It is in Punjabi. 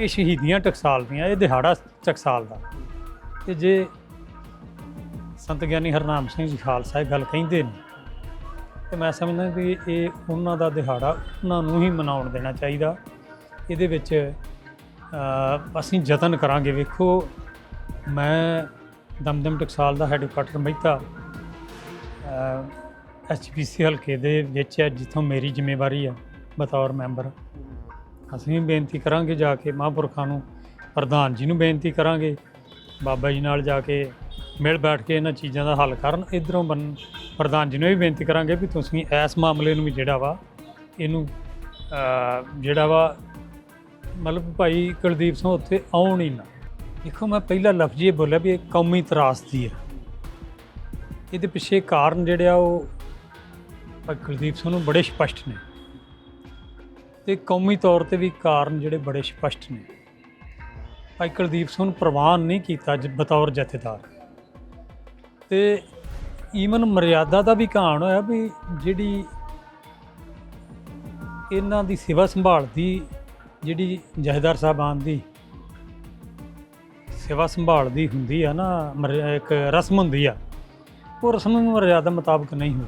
ਇਹ ਸ਼ਹੀਦੀਆਂ ਟਕਸਾਲ ਦੀਆਂ, ਇਹ ਦਿਹਾੜਾ ਟਕਸਾਲ ਦਾ। ਤੇ ਜੇ ਸੰਤ ਗਿਆਨੀ ਹਰਨਾਮ ਸਿੰਘ ਜੀ ਖਾਲਸਾ ਇਹ ਗੱਲ ਕਹਿੰਦੇ ਨੇ, ਤੇ ਮੈਂ ਸਮਝਦਾ ਕਿ ਇਹ ਉਹਨਾਂ ਦਾ ਦਿਹਾੜਾ ਉਹਨਾਂ ਨੂੰ ਹੀ ਮਨਾਉਣ ਦੇਣਾ ਚਾਹੀਦਾ। ਇਹਦੇ ਵਿੱਚ ਅਸੀਂ ਯਤਨ ਕਰਾਂਗੇ। ਵੇਖੋ, ਮੈਂ ਦਮਦਮ ਟਕਸਾਲ ਦਾ ਹੈੱਡਕੁਆਟਰ ਮਹਿਤਾ ਐਚਪੀਸੀ ਹਲਕੇ ਦੇ ਵਿੱਚ ਹੈ, ਜਿੱਥੋਂ ਮੇਰੀ ਜ਼ਿੰਮੇਵਾਰੀ ਹੈ, ਬਤੌਰ ਮੈਂਬਰ। ਅਸੀਂ ਵੀ ਬੇਨਤੀ ਕਰਾਂਗੇ ਜਾ ਕੇ ਮਹਾਂਪੁਰਖਾਂ ਨੂੰ, ਪ੍ਰਧਾਨ ਜੀ ਨੂੰ ਬੇਨਤੀ ਕਰਾਂਗੇ, ਬਾਬਾ ਜੀ ਨਾਲ ਜਾ ਕੇ ਮਿਲ ਬੈਠ ਕੇ ਇਹਨਾਂ ਚੀਜ਼ਾਂ ਦਾ ਹੱਲ ਕਰਨ, ਇਧਰੋਂ ਬਨ ਪ੍ਰਧਾਨ ਜੀ ਨੂੰ ਵੀ ਬੇਨਤੀ ਕਰਾਂਗੇ ਵੀ ਤੁਸੀਂ ਇਸ ਮਾਮਲੇ ਨੂੰ ਵੀ ਜਿਹੜਾ ਵਾ, ਇਹਨੂੰ ਜਿਹੜਾ ਵਾ, ਮਤਲਬ ਭਾਈ ਕੁਲਦੀਪ ਸਿੰਘ ਉੱਥੇ ਆਉਣ ਹੀ ਨਾ। ਦੇਖੋ ਮੈਂ ਪਹਿਲਾ ਲਫ਼ਜ਼ ਇਹ ਬੋਲਿਆ ਵੀ ਇਹ ਕੌਮੀ ਤਰਾਸਦੀ ਹੈ ਇਹਦੇ ਪਿੱਛੇ ਕਾਰਨ ਜਿਹੜੇ ਆ ਉਹ ਭਾਈ ਕੁਲਦੀਪ ਸਿੰਘ ਨੂੰ ਬੜੇ ਸਪਸ਼ਟ ਨੇ। ਤੇ ਕੌਮੀ ਤੌਰ ਤੇ ਵੀ ਕਾਰਨ ਜਿਹੜੇ ਬੜੇ ਸਪਸ਼ਟ ਨੇ। ਭਾਈ ਕੁਲਦੀਪ ਸਿੰਘ ਨੂੰ ਪ੍ਰਵਾਨ ਨਹੀਂ ਕੀਤਾ ਜ- ਬਤੌਰ ਜਥੇਦਾਰ। ਤੇ ਈਵਨ ਮਰਿਆਦਾ ਦਾ ਵੀ ਕਹਾਣ ਹੋਇਆ ਵੀ ਜਿਹੜੀ ਇਹਨਾਂ ਦੀ ਸੇਵਾ ਸੰਭਾਲ ਦੀ ਜਿਹੜੀ ਜਥੇਦਾਰ ਸਾਹਿਬਾਨ ਦੀ ਸੇਵਾ ਸੰਭਾਲ ਦੀ ਹੁੰਦੀ ਆ ਨਾ ਮਰ- ਇੱਕ ਰਸਮ ਹੁੰਦੀ ਆ, ਉਹ ਰਸਮ ਮਰਿਆਦਾ ਮੁਤਾਬਕ ਨਹੀਂ ਹੋਈ